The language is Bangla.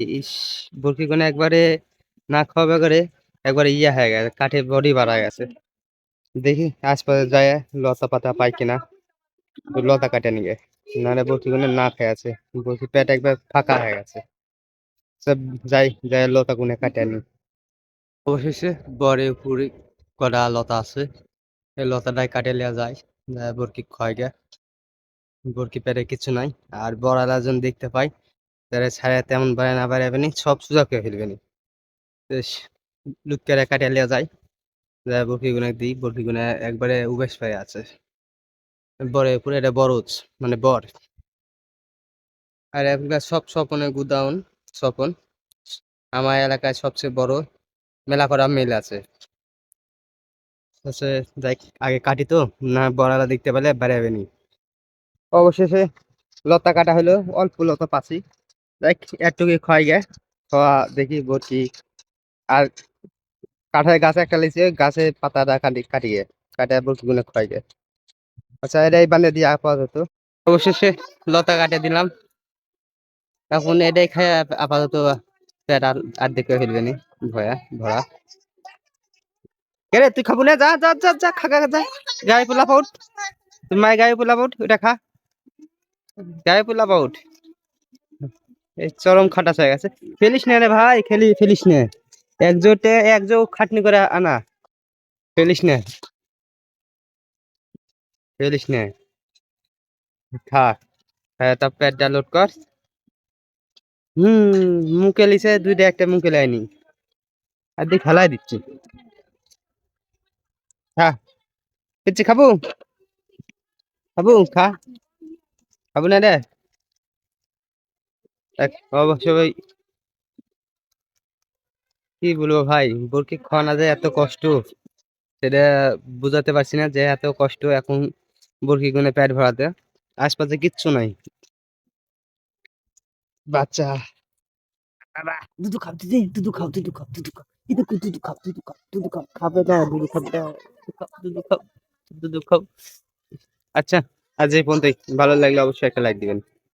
ইস, বরকি কোনে একবারে না খাওয়া করে একবারে ইয়া হয়ে গেছে কাঠে বডি বাড়া গেছে। দেখি আশপাশে যায় লতা পাতা পাই কিনা। লতা কাটে নিয়ে, নাহলে বরকি কোনে না খেয়ে আছে। বরকি পেট একবার ফাঁকা হয়ে গেছে। সব যাই যাই লতা কোনে কাটে আনি অবশেষে বরে উপরে কটা লতা আছে, এই লতাটাই কাটে লিয়া যায় বরকি খয় গে বরকি পেটে কিছু নাই, আর বড়ালা জন দেখতে পাই। তারা ছাড়া তেমন বাড়ে না বাড়াবে নি সব সুজা করে ফেলবে নি। লুটকারে কাটিয়ে লিয়া যায়। যায় বরকি গুনে দিই বরকি গুনে একবারে উবেশ পায়ে আছে। বরে উপরে এটা বরজ মানে বর। আর এখানকার সব স্বপনের গুদাউন, স্বপন, আমার এলাকায় সবচেয়ে বড় মেলা করা মিল আছে। হচ্ছে যাই, আগে কাটি তো, না বড়ালা দেখতে পেলে বেড়াবে নি। অবশেষে লতা কাটা হলো, অল্প লতা পাচ্ছি দেখ, একটুকু খাই গে, খাওয়া দেখি বলছি আর কাঠের গাছ একটা লিছে গাছে পাতাটা কাটি, কাটিয়ে কাটে বলছি গুলো খাই গে। আচ্ছা এটাই বানিয়ে দিয়ে আপাতত অবশেষে লতা কাটিয়ে দিলাম। এখন এটাই খাই আপাতত পেট আর অর্ধেক করে ফেলবে নি, ভয়া ভরা কে রে, তুই খাব না? যা যা যা যা, খা খা যা। গায়ে পোলা পাউট তুই মায়ের গায়ে পোলা পাউট ওটা খা। গায়ে পোলা পাউট এই চরম খাটাস হয়ে গেছে। ফেলিস না রে ভাই, খেলি ফেলিস না। একজোটে একজো খাটনি করে আনা। ফেলিস না। ফেলিস না। খা হ্যাঁ তা পেটটা লোড কর। হুম, মুখে লিছে দুইটা একটা মুখে লাইনি আর দিয়ে খেলাই দিচ্ছি। কিচ্ছু খাব? খাব? খা। খাব না রে? কি বলব ভাই বরকি খাওয়া না যায় এত কষ্ট। সেটা বুঝাতে পারছি না যে এত কষ্ট এখন বরকি গুনে পেট ভরাতে। আশপাশে কিচ্ছু নাই। বাচ্চা। দুধু খাও দিদি দুধু খাও দুধু খাও দুধু খাও। দুধু খাও দুধু খাও দুধু খাও দুধু খাও। খাবে না দুধু খাবে না খাও দুধু খাও দুধু খাও। আচ্ছা আজ এই পর্যন্তই। ভালো লাগলে অবশ্যই একটা লাইক দিবেন।